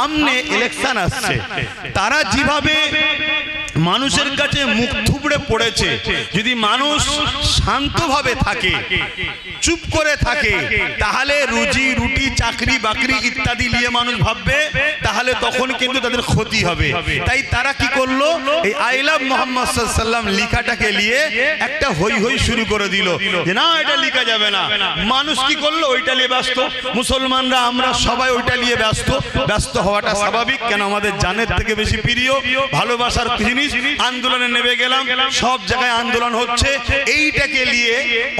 সামনে ইলেকশন আসছে। তারা যেভাবে মানুষের কাছে মুখ থুবড়ে পড়েছে। যদি মানুষ শান্তভাবে থাকে চুপ করে থাকে তাহলে রুজি রুটি চাকরি বাকরি ইত্যাদি নিয়ে মানুষ ভাববে তাহলে তখন কিন্তু তাদের ক্ষতি হবে। তাই তারা কি করল? এই আই লাভ মোহাম্মদ সাল্লাম লিখাটাকে নিয়ে একটা হই হই শুরু করে দিল। যে না এটা লিখা যাবে না। মানুষ কি করল? ওইটা নিয়ে ব্যস্ত। মুসলমানরা আমরা সবাই ওইটা নিয়ে ব্যস্ত। ব্যস্ত হওয়াটা স্বাভাবিক কেন আমাদের জানের থেকে বেশি প্রিয় ভালোবাসার জিনিস, আন্দোলনে নেমে গেলাম, সব জায়গায় আন্দোলন হচ্ছে। এইটাকে নিয়ে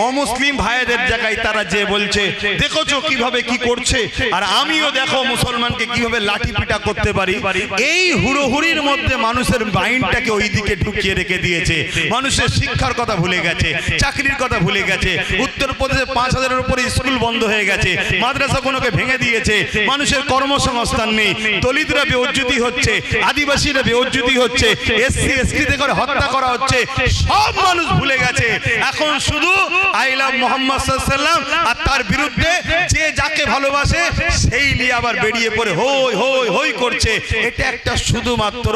অমুসলিম ভাইদের জায়গায় তারা যে বলছে, দেখোছো কীভাবে কি করছে? আর আমিও দেখো মুসলমানকে কীভাবে লাঠি পিটা করতে পারি। এই হুড়োহুড়ির মধ্যে মানুষের মাইন্ডটাকে ওই দিকে ঢুকিয়ে রেখে দিয়েছে। মানুষের শিক্ষার কথা ভুলে গেছে, চাকরির কথা ভুলে গেছে। উত্তরপ্রদেশে পাঁচ হাজারের উপরে স্কুল বন্ধ হয়ে গেছে, মাদ্রাসাগুলোকে ভেঙে দিয়েছে। মানুষের কর্মসংস্থান নেই, দলিতরা বেউজ্জুতি হচ্ছে, আদিবাসীরা বেউজ্জুতি হচ্ছে এসসি এসটিতে করে হত্যা করা হচ্ছে। সব মানুষ ভুলে গেছে। এখন শুধু আই লাভ মোহাম্মদ সাল্লাম আর তার বিরুদ্ধে যে যাকে ভালোবাসে সেই নিয়ে আবার বেরিয়ে পড়ে। হই হই হই করছে। এটা একটা শুধুমাত্র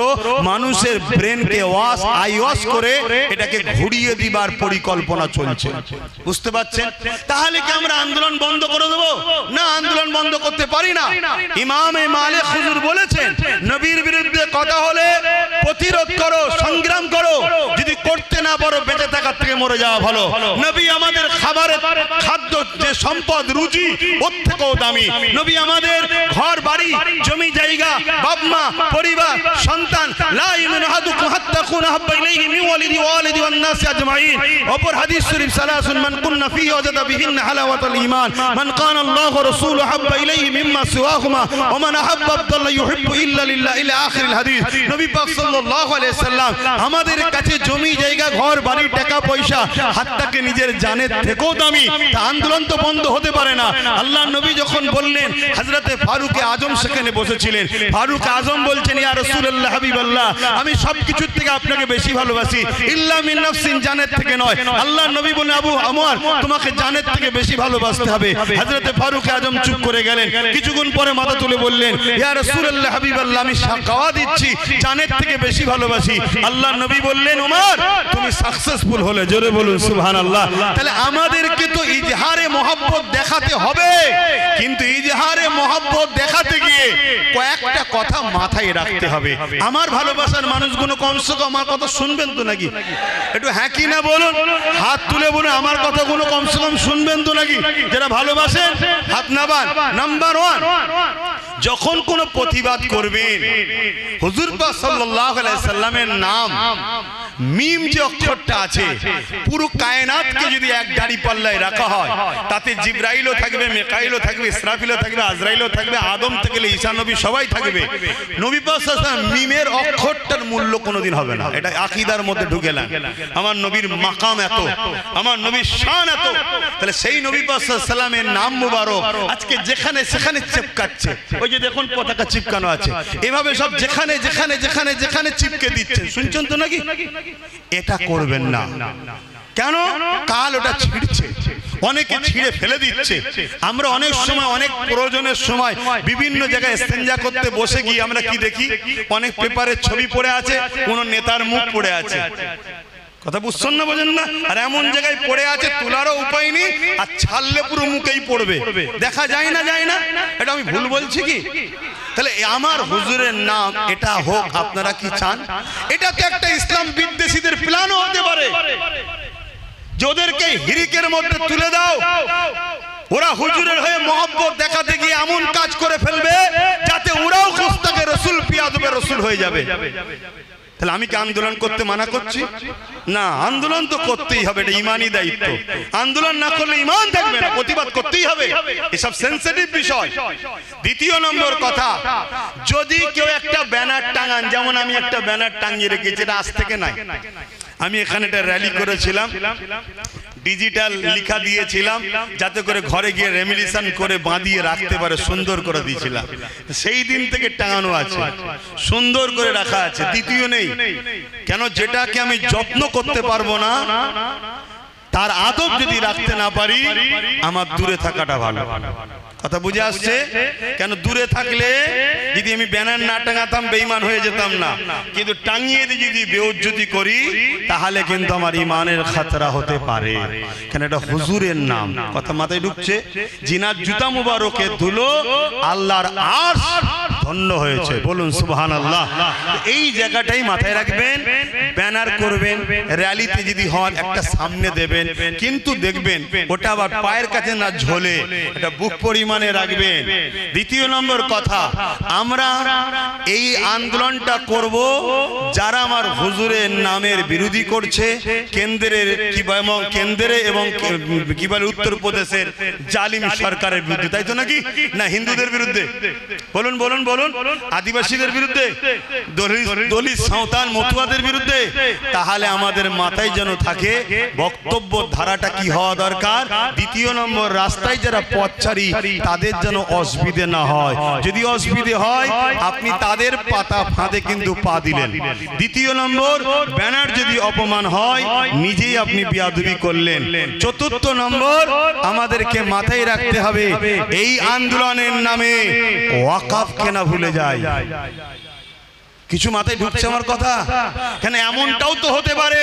মানুষের ব্রেনকে ওয়াশ আই ওয়াশ করে এটাকে ঘুরিয়ে দিবার পরিকল্পনা চলছে। বুঝতে পারছেন? তাহলে কি আমরা আন্দোলন বন্ধ করে দেবো? না আন্দোলন বন্ধ করতে পারি না। ইমামে মালিক হুজুর বলেছেন নবীর বিরুদ্ধে কথা হলে প্রতিরোধ করো। সংগ্রাম করো। যদি করতে না পারো বেঁচে থাকার থেকে মরে যাওয়া ভালো। নবী আমাদের খাবারের খাদ্য যে সম্পদ রুচি ওর থেকেও দামি। নবী আমাদের ঘর বাড়ি জমি জায়গা বাপ মা পরিবার সন্তান লা ইউমিনু আহাদুকুম হাত্তা কুনা হাব্বা ইলাইহি মিন ওয়ালিদি ওয়া ওয়ালিদি ওয়ান নাস আজমাইন। অপর হাদিস শরীফ সালাসুন মান কুননা ফিহি ওয়াজাদা বিহিন হালাওয়াতাল ঈমান। মান কানা আল্লাহু ওয়া হাব্বা ইলাইহি মিম্মা সিওয়াহুমা ওয়া মান আহাব্বা আব্দাল্লাহ ইউহিব্বু ইল্লা লিল্লাহ। ইলা আখিরিল হাদিস। নবী পাক সাল্লাল্লাহু আলাইহি সাল্লাম আমাদের কাছে জমি জায়গা ঘর বাড়ি টাকা পয়সা হাত্তাকে নিজের জানের থেকেও দামি, তা আন্দোলন তো বন্ধ হতে পারে না। আল্লাহ নবী যখন বললেন, হযরতে ফারুক আজম সেখানে বসেছিলেন। ফারুক আজম বলছেন, ইয়া রাসূলুল্লাহ, হাবিবাল্লাহ, আমি সব কিছুর থেকে আপনাকে বেশি ভালোবাসি। ইল্লা মিন নাফসিন, জানের থেকে নয়। আল্লাহ নবী বলেন আবু আমর, তোমাকে জানের থেকে বেশি ভালোবাসতে হবে। হযরতে ফারুক আজম চুপ করে গেলেন। কিছুক্ষণ পরে মাথা তুলে বললেন, ইয়া রাসূলুল্লাহ, হাবিবাল্লাহ, আমি গাওয়া দিচ্ছি, জানের থেকে বেশি ভালোবাসি। আল্লাহ নবী বললেন, ওমর, তুমি সাকসেসফুল হলে। জোরে বলুন, সুবহানাল্লাহ। তাহলে আমাদেরকে তো ইজহারে মহব্বত দেখাতে হবে। কিন্তু ইজহারে মহব্বত দেখাতে গিয়ে কয়েকটা কথা মাথায় রাখতে হবে। আমার ভালোবাসার মানুষগুলো কমসে কম আমার কথা শুনবেন তো নাকি? একটু হ্যাঁ কি না বলুন, হাত তুলে বলুন, আমার কথাগুলো কমসে কম শুনবেন তো নাকি? যারা ভালোবাসেন, হাত নাবান। নাম্বার ওয়ান যখন কোন প্রতিবাদ করবেন, হুজুর পাক সাল্লাল্লাহু আলাইহি সাল্লামের নাম মিম যে অক্ষরটা আছে, পুরো কায়নাতকে যদি এক দাড়ি পাল্লায় রাখা হয়, তাতে জিব্রাইলও থাকবে, মেকাইলও থাকবে, ইসরাফিলও থাকবে, আজরাইলও থাকবে, আদম থেকে ঈসা নবী সবাই থাকবে। নবী সাল্লাম মিমের অক্ষরটার মূল্য কোনোদিন হবে না। এটা আকিদার মধ্যে ঢুকেলাম আমার নবীর মাকাম এত, আমার নবীর শান এত। তাহলে সেই নবী সাল্লামের নাম মুবারক আজকে যেখানে সেখানে চিপকাচ্ছে। ওই যে দেখুন পতাকা চিপকানো আছে। এভাবে সব যেখানে যেখানে যেখানে যেখানে চিপকে দিচ্ছে। শুনছেন তো নাকি? এটা করবেন না। কেন? কাল ওটা ছিঁড়ছে। অনেকে ছিঁড়ে ফেলে দিচ্ছে। আমরা অনেক সময়, অনেক প্রয়োজনের সময় বিভিন্ন জায়গায় স্টেঞ্জা করতে বসে গিয়ে আমরা কি দেখি? অনেক পেপারের ছবি পড়ে আছে, কোন নেতার মুখ পড়ে আছে। কথা বুঝছেন না বোঝেন না? আর এমন জায়গায় পড়ে আছে তোলারও উপায় নেই আর ছাড়লে পুরো মুখেই পড়বে। দেখা যায় না যায় না? এটা আমি ভুল বলছি কি? তাহলে আমার হুজুরের নাম এটা হোক আপনারা কি চান? এটা তো একটা ইসলাম বিদ্বেষীদের প্ল্যানও হতে পারে। যে ওদেরকে হিরিকের মধ্যে তুলে দাও ওরা হুজুরের হয়ে মহব্বত দেখাতে গিয়ে এমন কাজ করে ফেলবে যাতে ওরাও কুস্তাকে রসুল পিয়াদবে রসুল হয়ে যাবে। তাহলে আমি কি আন্দোলন করতে মানা করছি? না, আন্দোলন তো করতেই হবে, এটা ইমানই দায়িত্ব। আন্দোলন না করলে ইমান থাকবে না, প্রতিবাদ করতেই হবে। এসব সেন্সিটিভ বিষয়। দ্বিতীয় নম্বর কথা, যদি কেউ একটা ব্যানার টাঙান, যেমন আমি একটা ব্যানার টাঙিয়ে রেখেছি, এটা আজ থেকে নাই। আমি এখানে একটা র্যালি করেছিলাম। ডিজিটাল লিখা দিয়েছিলাম যাতে করে ঘরে গিয়ে রেমিলিশন করে বাঁধিয়ে রাখতে পারে সুন্দর করে দিয়েছিলাম। সেই দিন থেকে টাঙানো আছে। সুন্দর করে রাখা আছে দ্বিতীয় নেই। কেন? যেটাকে আমি যত্ন করতে পারব না তার আদব যদি রাখতে না পারি আমার দূরে থাকাটা ভালো। কথা বুঝে আসছে? কেন দূরে থাকলে যদি আমি ব্যানার না টাঙাতাম বেইমান হয়ে যেতাম না। কিন্তু টাঙিয়ে দিয়ে যদি বেউজ্জতি করি তাহলে কিন্তু আমার ইমানের খাতরা হতে পারে। কেন এটা হুজুরের নাম? কথা মাথায় ঢুকছে? জিনার জুতা মুবারকে ধুলো আল্লাহর আর ধন্য হয়েছে। বলুন সুবহান আল্লাহ এই জায়গাটাই মাথায় রাখবেন ব্যানার করবেন র্যালিতে যদি হন একটা সামনে দেবেন কিন্তু দেখবেন ওটা আবার পায়ের কাছে না ঝোলে, এটা বুক পরিমাণে রাখবেন। দ্বিতীয় নম্বর কথা, আমরা এই আন্দোলনটা করব, যারা আমার হুজুরের নামের বিরোধী করছে, কেন্দ্রের কেন্দ্রে এবং কে- বলে উত্তরপ্রদেশের জালিম সরকারের বিরুদ্ধে, তাই তো নাকি? না, হিন্দুদের বিরুদ্ধে। বলুন বলুন বলুন, আদিবাসীদের বিরুদ্ধে দলিত সাঁওতাল মতুয়াদের বিরুদ্ধে, তাহলে আমাদের মাথায় যেন থাকে বক্তব্য ধারাটা কি হওয়া দরকার? দ্বিতীয় নম্বর, রাস্তায় যারা পথচারী তাদের যেন অসুবিধে না হয়। যদি অসুবিধে হয়, আপনি তাদের পাতা ফাঁদে কিন্তু পা দিলেন। দ্বিতীয় নম্বর, ব্যানার যদি অপমান হয়, নিজেই আপনি বিয়াদবি করলেন। চতুর্থ নম্বর, আমাদেরকে মাথায় রাখতে হবে, এই আন্দোলনের নামে ওয়াকাফ কেনা ভুলে যায়। কিছু মাথায় ঢুকছে আমার কথা? কেন এমনটাও তো হতে পারে?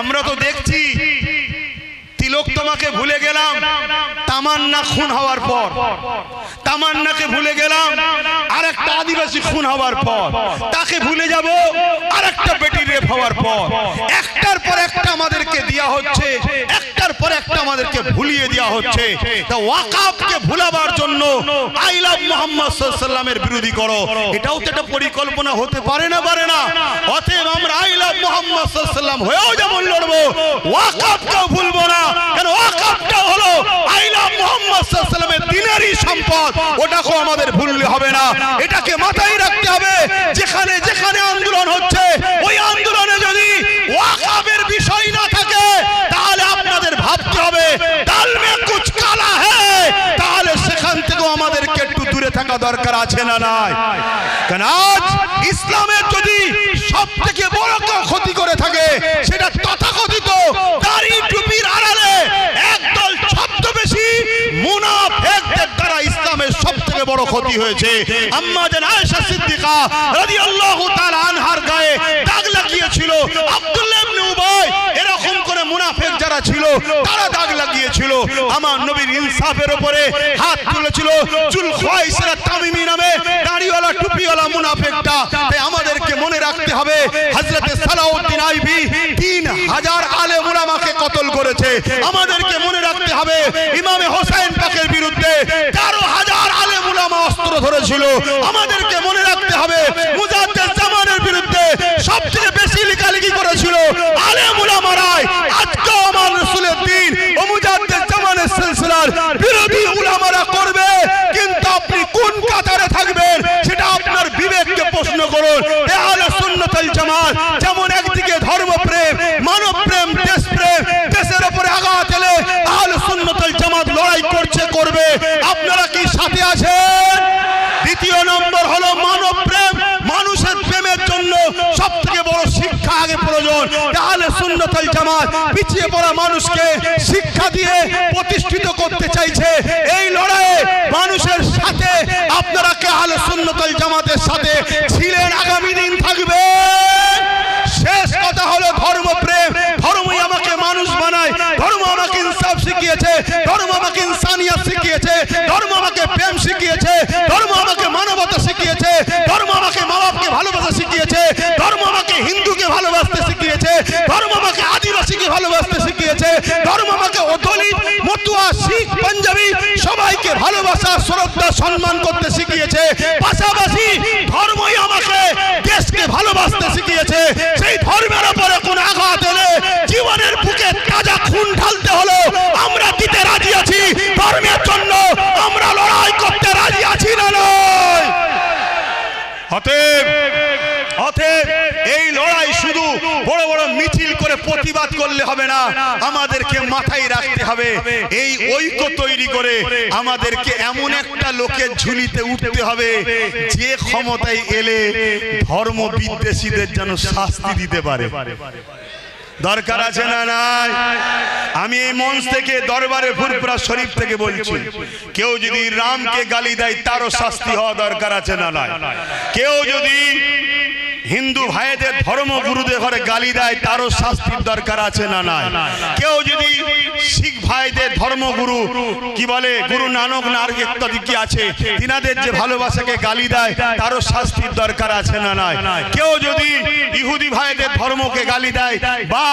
আমরা তো দেখছি তোমাকে ভুলে গেলাম। তামান্না খুন হওয়ার পর। তামান্নাকে ভুলে গেলাম আর একটা আদিবাসী খুন হওয়ার পর। তাকে ভুলে যাব আর একটা বেটি রেপ হওয়ার পর। একটার পর একটা আমাদেরকে দেওয়া হচ্ছে, একটার পর একটা আমাদেরকে ভুলিয়ে দেওয়া হচ্ছে। তা ওয়াকাফকে ভুলাবার জন্য আই লাভ মোহাম্মদ সাল্লামের বিরোধী করো। এটাও তো একটা পরিকল্পনা, হতে পারে না পারে না। অতএব আমরা আই লাভ মোহাম্মদ সাল্লাম হয়েও যেমন লড়বো ওয়াকাফকেও ভুলবো না। কেন ওয়াকাফটা হলো আই লাভ মোহাম্মদ সম্পদ ওটাকেও আমাদের ভুললে হবে না। এটাকে মাথায় রাখতে হবে। যেখানে যেখানে আন্দোলন হচ্ছে, ওই আন্দোলনে যদি ওয়াকাবের বিষয় না থাকে, তাহলে আপনাদের ভাবতে হবে ডাল মে কুছ কালা হ্যায় তাহলে সেখান থেকেও আমাদেরকে একটু দূরে থাকা দরকার আছে না নাই? কারণ আজ ইসলামের যদি সব থেকে বড় ক্ষতি করে থাকে বড় ক্ষতি হয়েছে। আম্মা জান আয়েশা সিদ্দিকা রাদিয়াল্লাহু তাআলা আনহার গায়ে দাগ লাগিয়েছিল। আব্দুল্লাহ ইবনে উবাই এরকম করে মুনাফিক যারা ছিল তারা দাগ লাগিয়েছিল। আমার নবীর ইনসাফের উপরে হাত তুলেছিল। চুল খোয়াইসরা তামিমি নামে দাড়িওয়ালা টুপিওয়ালা মুনাফিকটা। তাই আমাদেরকে মনে রাখতে হবে হযরতে সালাউদ্দিন আইবি আলেম কতল করেছে। আমাদেরকে মনে রাখতে হবে ইমামে হোসেন পাকের বিরুদ্ধে তেরো হাজার আলেম উলামা অস্ত্র ধরেছিল। আমাদেরকে মনে রাখতে হবে জামানের বিরুদ্ধে সবচেয়ে বেশি লেখালেখি করেছিল আলেম উলামারাই আজকে আমার রসুলের দিন ও মুজাদ্দেদ জামানের সিলসিলার বিরোধী উলামারা করবে, কিন্তু আপনি কোন কাতারে থাকবেন সেটা আপনার বিবেককে প্রশ্ন করুন এ আলে সুন্নতুল জামাত যেমন একদিকে ধর্মপ্রেম মানবপ্রেম দেশপ্রেম দেশের উপরে আঘাত এলে আহলে সুন্নতুল জামাত লড়াই করছে করবে আপনারা কি সাথে আছেন দ্বিতীয় নম্বর হলো মানব প্রেম, মানুষের প্রেমের জন্য সব থেকে বড় শিক্ষা আগে প্রয়োজন। তাহলে সুন্নতুল জামাত পিছিয়ে পড়া মানুষকে শিক্ষা দিয়ে প্রতিষ্ঠিত করতে চাইছে। এই লড়াইয়ে মানুষের সাথে আপনারা কে আহলে সুন্নতুল জামাতের সাথে ছিলেন? আগামী দিন থাকবে। শেষ কথা হলো ধর্মপ্রেম ধর্মই আমাকে মানুষ বানায়। ধর্ম আমাকে ইনসাফ শিখিয়েছে। ধর্ম আমাকে ইনসানিয়ত শিখিয়েছে। ধর্ম আমাকে প্রেম শিখিয়েছে ধর্ম আমাকে মানবতা শিখিয়েছে ধর্ম আমাকে মা বাপকে ভালোবাসা শিখিয়েছে ধর্ম আমাকে হিন্দুকে ভালোবাসতে শিখিয়েছে ধর্ম আমাকে আদিবাসীকে ভালোবাসতে শিখিয়েছে ধর্ম আমাকে অদলিত মতুয়া শিখ পাঞ্জাবি সবাইকে ভালোবাসা শ্রদ্ধা সম্মান করতে শিখিয়েছে পাশাপাশি ধর্মই আমাকে দেশকে ভালোবাসতে শিখিয়েছে সেই ধর্মের উপরে কোন আঘাত এলে জীবনের বুকে তাজা খুন ঢালতে হলো আমরা দিতে রাজি আছি ধর্মের জন্য আমরা লড়াই করতে রাজি আছি না নয় অতএব অতএব এই লড়াই শুধু বড় বড় মিছিল করে প্রতিবাদ করলে হবে না। আমাদেরকে মাথায় রাখতে হবে। এই ঐক্য তৈরি করে আমাদেরকে এমন একটা লোকের ঝুলিতে উঠতে হবে যে ক্ষমতায় এলে ধর্ম বিদ্বেষীদের যেন শাস্তি দিতে পারে। দরকার আছে না নাই? আমি এই মঞ্চ থেকে, দরবারে ফুরপুরা শরীফ থেকে বলছি, কেউ যদি রামকে গালি দেয়, তারও শাস্তি হওয়া দরকার আছে না নাই? কেউ যদি হিন্দু ভাইদের ধর্ম গুরুদের ঘরে গালি দেয়, তারও শাস্তির দরকার আছে না নাই? কেউ যদি শিখ ভাইদের ধর্মগুরু কি বলে, গুরু নানক নার ইত্যাদি কি আছে, তিনাদের যে ভালোবাসাকে গালি দেয়, তারও শাস্তির দরকার আছে না নাই? কেউ যদি ইহুদি ভাইদের ধর্মকে গালি দেয়, বা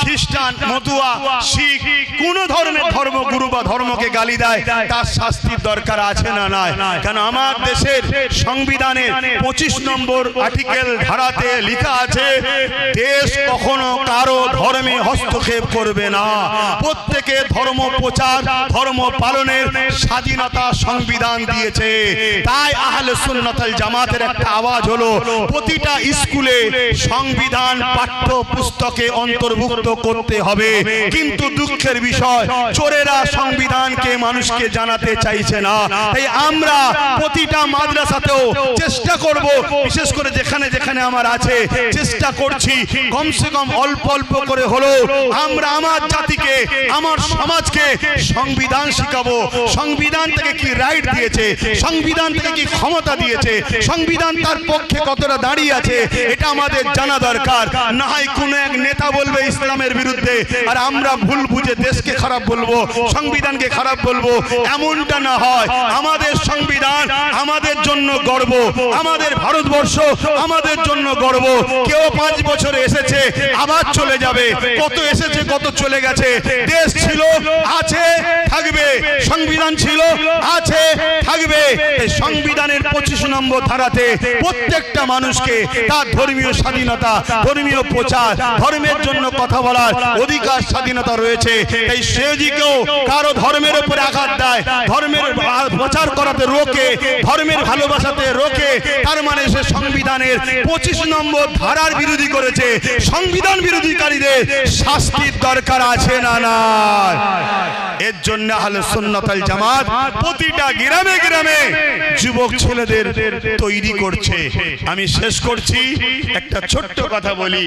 খ্রিস্টান, মতুয়া, শিখ, কোন ধর্মের ধর্মগুরু বা ধর্মকে গালি দেয়, তার শাস্তির দরকার আছে না নাই? কেন, আমার দেশের সংবিধানের পঁচিশ নম্বর আর্টিকেল ধারাতে লেখা আছে, দেশ কখনো কারও ধর্মে হস্তক্ষেপ করবে না। প্রত্যেকে ধর্ম প্রচার, ধর্ম পালনের স্বাধীনতা সংবিধান দিয়েছে। তাই আহলে সুন্নাতাল জামাতের একটা আওয়াজ হলো, প্রতিটা স্কুলে সংবিধান পাঠ্য পুস্তকে অন্তর্ভুক্ত করতে হবে। কিন্তু দুঃখের বিষয়, চোরেরা সংবিধানকে মানুষকে জানাতে চাইছে না। তাই আমরা প্রতিটা মাদ্রাসাতেও চেষ্টা করব, বিশেষ করে যেখানে যেখানে আমার আছে। চেষ্টা করছি। কমসে কম অল্প অল্প করে হলো আমরা আমার জাতিকে আমার সমাজকে সংবিধান শিখাবো। সংবিধান থেকে কি রাইট দিয়েছে? সংবিধান থেকে কি ক্ষমতা দিয়েছে? সংবিধান তার পক্ষে কতটা দাঁড়িয়ে আছে? এটা আমাদের জানা দরকার। না হয় কোনো এক নেতা বলবে ইসলামের বিরুদ্ধে। আর আমরা ভুল বুঝে দেশকে খারাপ বলব সংবিধানকে খারাপ বলব এমনটা না হয়। আমাদের সংবিধান আমাদের জন্য গর্ব। আমাদের ভারতবর্ষ আমাদের জন্য গর্ব। কেউ পাঁচ বছর এসেছে, আবার চলে যাবে। কত এসেছে, কত চলে গেছে। দেশ ছিল, আছে, থাকবে। সংবিধান ছিল, আছে, থাকবে। সংবিধানের পঁচিশ নম্বর ধারাতে প্রত্যেকটা মানুষকে তার ধর্মীয় স্বাধীনতা, ধর্মীয় প্রচার, ধর্মের জন্য কথা বলার অধিকার, স্বাধীনতা রয়েছে। এই সে কেউ কারও ধর্মের উপরে আঘাত দেয়, ধর্মের প্রচার করাতে রোকে, ধর্মের ভালোবাসাতে রোকে। তার মানে সে সংবিধানের পঁচিশ নম্বর ধারার বিরোধী করেছে। সংবিধান বিরোধীকারীদের শাস্তির দরকার আছে না না এর জন্য আহলে সুন্নাতাল জামাত প্রতিটা গ্রামে গ্রামে যুবক ছেলেদের তৈরি করছে। আমি শেষ করছি। একটা ছোট্ট কথা বলি।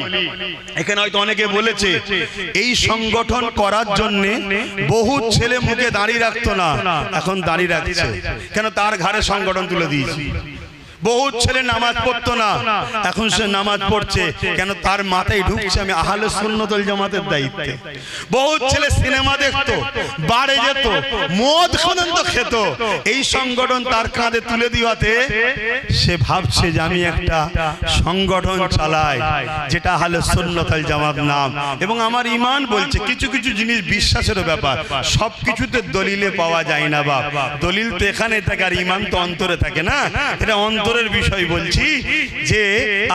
এখানে হয়তো অনেকে বলেছে, এই সংগঠন করার জন্য বহু ছেলে মুখে দাঁড়িয়ে রাখতো না। এখন দাঁড়িয়ে রাখছে। কেন? তার ঘাড়ে সংগঠন তুলে দিয়েছি। বহু ছেলে নামাজ পড়তো না। এখন সে নামাজ পড়ছে কেন তার মাথায় ঢুকছে আমি আহলে সুন্নতল জামাতের দায়িত্বে। বহু ছেলে সিনেমা দেখতো বাড়ে যেত মদ পর্যন্ত খেত। এই সংগঠন তার কাঁধে তুলে দিওয়াতে সে ভাবছে যে আমি একটা সংগঠন চালাই যেটা আহলে সুন্নতল জামাত নাম। এবং আমার ইমান বলছে কিছু কিছু জিনিস বিশ্বাসের ব্যাপার। সব কিছুতে দলিলে পাওয়া যায় না বাপ। দলিল তো এখানে থাকে আর ইমান তো অন্তরে থাকে না এটা অন্তরের বিষয় বলছি যে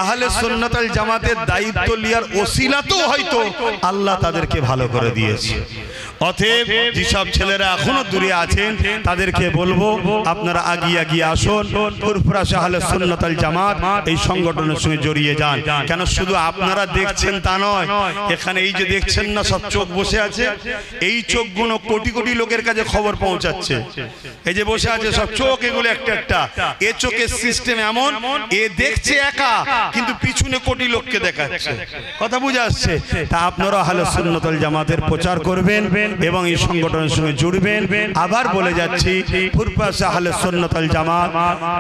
আহলে সন্ন্যতাল জামাতের দায়িত্ব লিয়ার ওসিলাতেও হয়তো আল্লাহ তাদেরকে ভালো করে দিয়েছে। অতএব যেসব ছেলেরা এখনও দূরে আছেন তাদেরকে বলব আপনারা আগিয়ে আগিয়ে আসুন ফুরফুরা শাহলে সুন্নতাল জামাত এই সংগঠনের সঙ্গে জড়িয়ে যান। কেন শুধু আপনারা দেখছেন তা নয় এখানে এই যে দেখছেন না সব চোখ বসে আছে এই চোখগুলো কোটি কোটি লোকের কাছে খবর পৌঁছাচ্ছে। এই যে বসে আছে সব চোখ এগুলো একটা একটা। এ চোখের সিস্টেম এমন এ দেখছে একা কিন্তু পিছনে কোটি লোককে দেখাচ্ছে। কথা বুঝে আসছে। তা আপনারা হালে সুন্নতল জামাতের প্রচার করবেন এবং এই সংগঠনের সঙ্গে জুড়বেন। আবার বলে যাচ্ছি জামাত,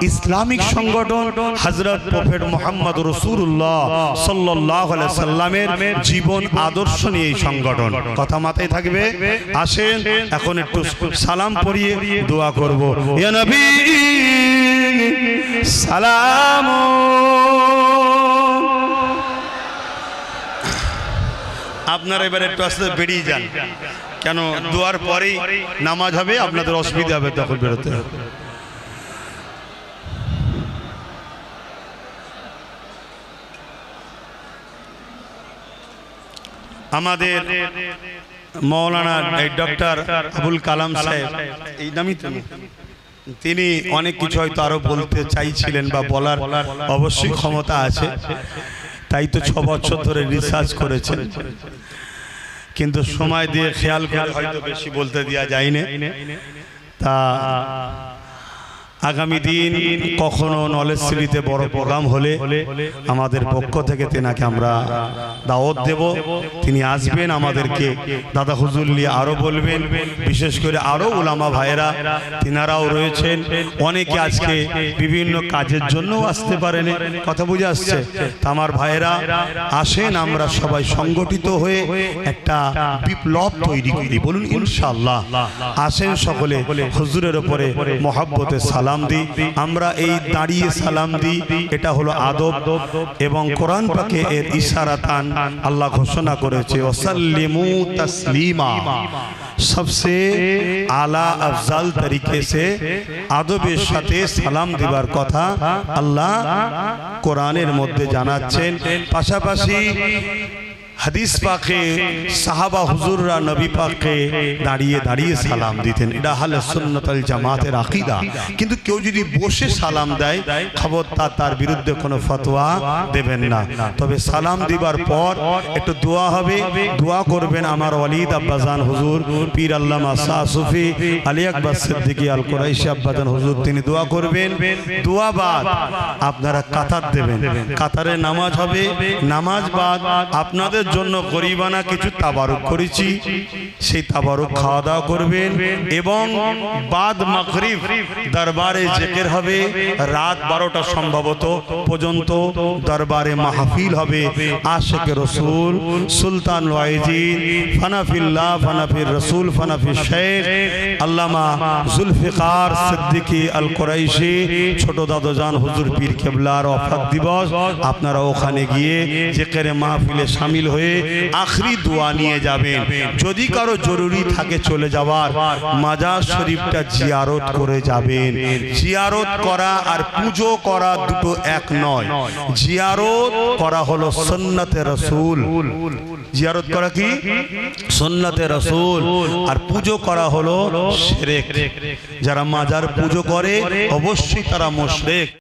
ইসলামিক সংগঠন হযরত প্রফেট মোহাম্মদ রসুল্লাহ সাল্লাহ সাল্লামের জীবন আদর্শ নিয়ে এই সংগঠন। কথা মাথায় থাকবে? আসেন, এখন একটু সালাম পড়িয়ে দোয়া করব। সালাম। আপনারা এবার একটু আস্তে বেরিয়ে যান। কেন, দোয়ার পরেই নামাজ হবে, আপনাদের অসুবিধা হবে তখন বেরোতে। হবে আমাদের মৌলানা ডক্টর আবুল কালাম সাহেব, এই নামই তো না? তিনি অনেক কিছু হয়তো আরও বলতে চাইছিলেন বা বলার অবশ্যই ক্ষমতা আছে। তাই তো ছ বছর ধরে রিসার্চ করেছেন। কিন্তু সময় দিয়ে খেয়াল খেয়াল হয়তো বেশি বলতে দেওয়া যায়নি। তা আগামী দিন কখনো নলেজ সিটিতে বড় প্রোগ্রাম হলে আমাদের পক্ষ থেকে তেনাকে আমরা দাওয়াত দেব। তিনি আসবেন আমাদেরকে দাদা হুজুল্লি আরও বলবেন। বিশেষ করে আরও ওলামা ভাইয়েরা, তিনারাও রয়েছেন। অনেকে আজকে বিভিন্ন কাজের জন্য আসতে পারেন। কথা বুঝে আসছে? আমার ভাইয়েরা, আসেন আমরা সবাই সংগঠিত হয়ে একটা বিপ্লব তৈরি করি। বলুন ইনশাআল্লাহ। আসেন সকলে হুজুরের ওপরে মহাব্বতে সালাম। সালাম দিই। আমরা এই দাঁড়িয়ে সালাম দিই। এটা হলো আদব এবং কোরআন পাকে এর ইশারা তান আল্লাহ ঘোষণা করেছে। ওসাল্লিমু তাসলিমা। সবসে আলা আফজাল তরিকে সে আদবের সাথে সালাম দিবার কথা আল্লাহ কোরআনের মধ্যে জানাচ্ছেন। পাশাপাশি হাদিস পাকে, সাহাবা হুজুররা নবী পাককে দাঁড়িয়ে দাঁড়িয়ে সালাম দিতেন। এটা হালে সুন্নতাল জামাতের আকিদা। কিন্তু কেউ যদি বসে সালাম দেয়, খবরদার তার বিরুদ্ধে কোনো ফতোয়া দেবেন না। তবে সালাম দিবার পর একটু দোয়া হবে। দোয়া করবেন আমার ওয়ালিদ আব্বাজান হুজুর, পীর আল্লামা শাহ সুফি, আলী আকবর সিদ্দিকী আল কোরাইশি আব্বাজান হুজুর, তিনি দোয়া করবেন। দোয়া বাদ আপনারা কাতার দেবেন। কাতারে নামাজ হবে। নামাজ বাদ আপনাদের জন্য গরিবানা কিছু তাবারুক করেছি। সেই তাবারুক খাওয়া দাওয়া করবেন এবং বাদ মাগরিব দরবারে জেকের হবে। রাত বারোটা সম্ভবত পর্যন্ত দরবারে মাহফিল হবে। আশেক রসুল, সুলতান ওয়াইজিন ফানাফিল্লাহ, ফানাফির রসুল ফানাফি শেখ, আল্লামা জুলফিকার সিদ্দিকী আল কোরাইশি ছোট দাদুজান হুজুর পীর কেবলার অফাত দিবস। আপনারা ওখানে গিয়ে জেকেরে মাহফিলে সামিল হয়ে আখরি দোয়া নিয়ে যাবেন। যদি কারও জরুরি থাকে চলে যাওয়ার, মাজার শরীফটা জিয়ারত করে যাবেন। জিয়ারত করা আর পুজো করা দুটো এক নয়। জিয়ারত করা হলো সন্ন্যতে রসুল। জিয়ারত করা কি? সন্ন্যতে রসুল। আর পুজো করা হলো শিরক। যারা মাজার পুজো করে, অবশ্যই তারা মুশরিক।